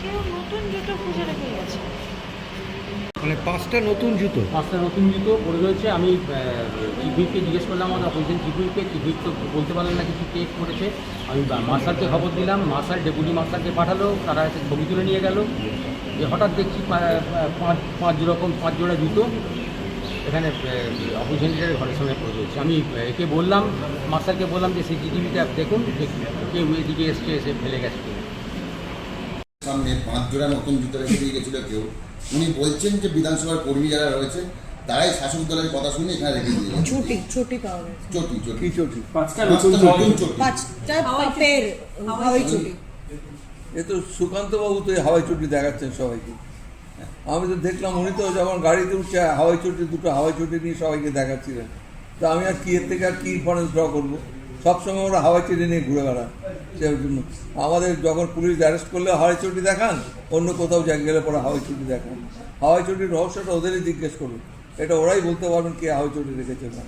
কেউ নতুন জুতো খুঁজে রেখে গেছে মানে পাঁচটা নতুন জুতো? পাঁচটা নতুন জুতো পড়ে রয়েছে। আমি চিফুইকে জিজ্ঞেস করলাম আমাদের অপোজিশন চিফুইকে চিফুইক তো বলতে পারলেন না কিছু টেক করেছে। আমি মার্শালকে খবর দিলাম মার্শাল ডেপুটি মার্শালকে পাঠালো, তারা এসে ছবি তুলে নিয়ে গেল। যে হঠাৎ দেখছি পাঁচ পাঁচ রকম, পাঁচ জোড়া জুতো এখানে অপোজিশন লিডারের ঘরের সামনে পড়ে রয়েছে। আমি একে বললাম মার্শালকে বললাম যে, সিসিটিভিটা দেখুন যে কেউ এদিকে এসছে, এসে ফেলে গেছে। সামনে পাঁচ জোড়া নতুন জুতো রেখে দিয়ে গেছিল কেউ। উনি বলছেন যে বিধানসভার কর্মী যারা রয়েছে তারাই শাসক দলের কথা শুনে এখানে রেখে দিয়ে ছুটি ছুটি পাওয়া গেছে। চটি চটি। কি পাঁচটা নতুন চটি। পাঁচটা পাপের হাওয়াই ছুটি এ তো সুকান্তবাবু তো এই হাওয়াই চটি দেখাচ্ছেন সবাইকে। আমি তো দেখলাম উনি তো যখন গাড়িতে উঠছে হাওয়াই চটি দুটো হাওয়াই চটি নিয়ে সবাইকে দেখাচ্ছিলেন। তা আমি আর কি এর থেকে আর কি ইনফারেন্স ড্র করব? সবসময় ওরা হাওয়াই চটি নিয়ে ঘুরে জন্য আমাদের যখন পুলিশ অ্যারেস্ট করলে হাওয়াই চটি দেখান অন্য কোথাও যা গেলে পরে হাওয়াই চটি দেখান। হাওয়াই চটির রহস্যটা ওদেরই জিজ্ঞেস করুন। এটা ওরাই বলতে পারবেন কে হাওয়াই চটি রেখেছে না।